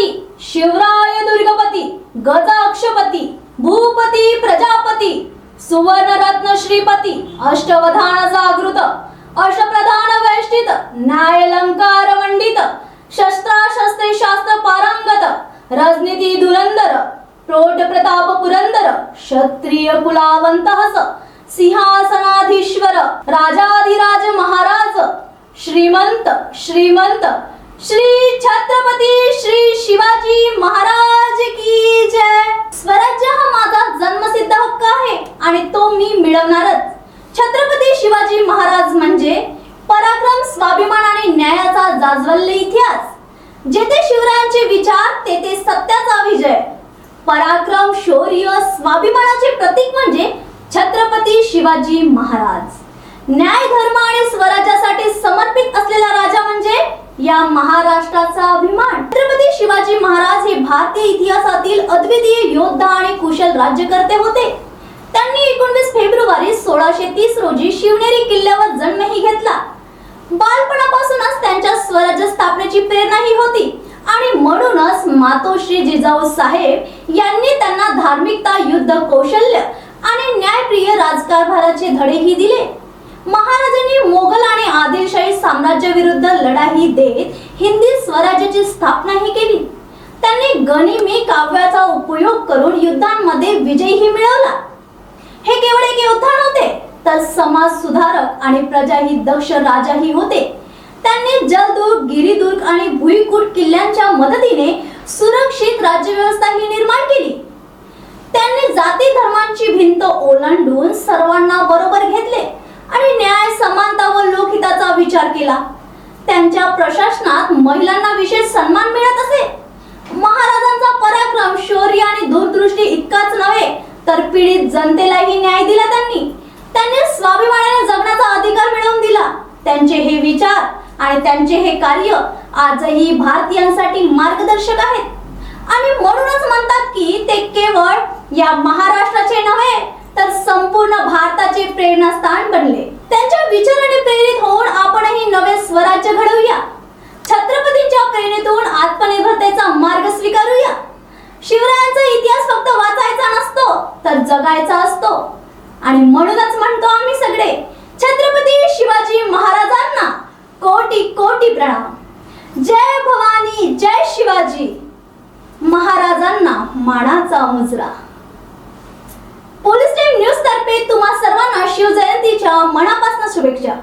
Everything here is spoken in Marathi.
गणपती शिवराय दुर्गपती गज अक्षपती भूपती प्रजापती सुवर्ण रत्न श्रीपती अष्टवधान जागृत अष्टप्रधान वैष्टित न्यायलंकार वंडित शस्त्राशस्त्रे शास्त्र पारंगत रजनीती धुरंदर प्रोट प्रताप पुरंदर क्षत्रिय कुलावंत सिंहासनाधीश्वर राजाधिराज महाराज श्रीमंत श्रीमंत शिवाजी महाराज की जय. स्वराज्य हा माझा जन्मसिद्ध हक्क आहे आणि तो मी मिळवणारच. छत्रपती शिवाजी महाराज म्हणजे पराक्रम स्वाभिमान आणि न्यायाचा जाजवल्ले इतिहास. जेथे शिवरायांचे विचार तेथे सत्याचा विजय. पराक्रम शौर्य स्वाभिमानाचे प्रतीक म्हणजे छत्रपती शिवाजी महाराज. न्याय धर्म आणि स्वराज्यासाठी समर्पित असलेला राजा म्हणजे या महाराष्ट्राचा अभिमान. छत्रपती शिवाजी महाराज हे भारतीय इतिहासातील अद्वितीय योद्धा आणि कुशल राज्यकर्ते होते. त्यांनी एकोणवीस फेब्रुवारी सोळाशे तीस रोजी शिवनेरी किल्ल्यावर जन्मही घेतला. बालपणापासूनच त्यांच्या स्वराज्य स्थापनेची प्रेरणाही होती आणि म्हणूनच मातोश्री जिजाऊ साहेब यांनी त्यांना धार्मिकता युद्ध कौशल्य आणि न्यायप्रिय राजकारभाराचे धडेही दिले. महाराजांनी मोगल आणि आदिलशाही साम्राज्याविरुद्ध लढाई देत हिंदी स्वराज्याची स्थापनाही केली. त्यांनी गनिमी काव्याचा उपयोग करून युद्धांमध्ये विजयही मिळवला. हे केवळ एक योद्धा नव्हते तर समाज सुधारक आणि प्रजाही दक्ष राजाही होते. त्यांनी जलदुर्ग गिरिदुर्ग आणि भुईकूट किल्ल्यांच्या मदतीने सुरक्षित राज्यव्यवस्था ही निर्माण केली. त्यांनी जाती धर्मांची भिंत ओलांडून सर्वांना बरोबर घेतले. आणि न्याय समानता व लोकहिताचा विचार केला. त्यांच्या प्रशासनात महिलांना विशेष सन्मान मिळत असे. महाराजांचा पराक्रम शौर्य आणि दूरदृष्टी इतकाच नव्हे तर पीडित जनतेलाही न्याय दिला त्यांनी. त्यांनी स्वाभिमानाने जगण्याचा अधिकार मिळवून दिला. त्यांचे हे विचार आणि त्यांचे हे कार्य आजही भारतीयांसाठी मार्गदर्शक आहेत. आणि म्हणूनच म्हणतात की ते केवळ या महाराष्ट्राचे नव्हे तर संपूर्ण भारताचे प्रेरणास्थान बनले. स्वराज्य घडवूया. छत्रपतींच्या प्रेरणेतून आत्मनिर्भरतेचा मार्ग स्वीकारूया. शिवरायांचा इतिहास फक्त वाचायचा नसतो तर जगायचा असतो. आणि म्हणूनच म्हणतो आम्ही सगळे छत्रपती शिवाजी महाराजांना कोटी कोटी प्रणाम. जय भवानी जय शिवाजी. महाराजांना मानाचा मुजरा. पोलीस टाइम न्यूज तर्फे तुम्हा सर्वांना शिवजयंतीच्या मनापासून शुभेच्छा.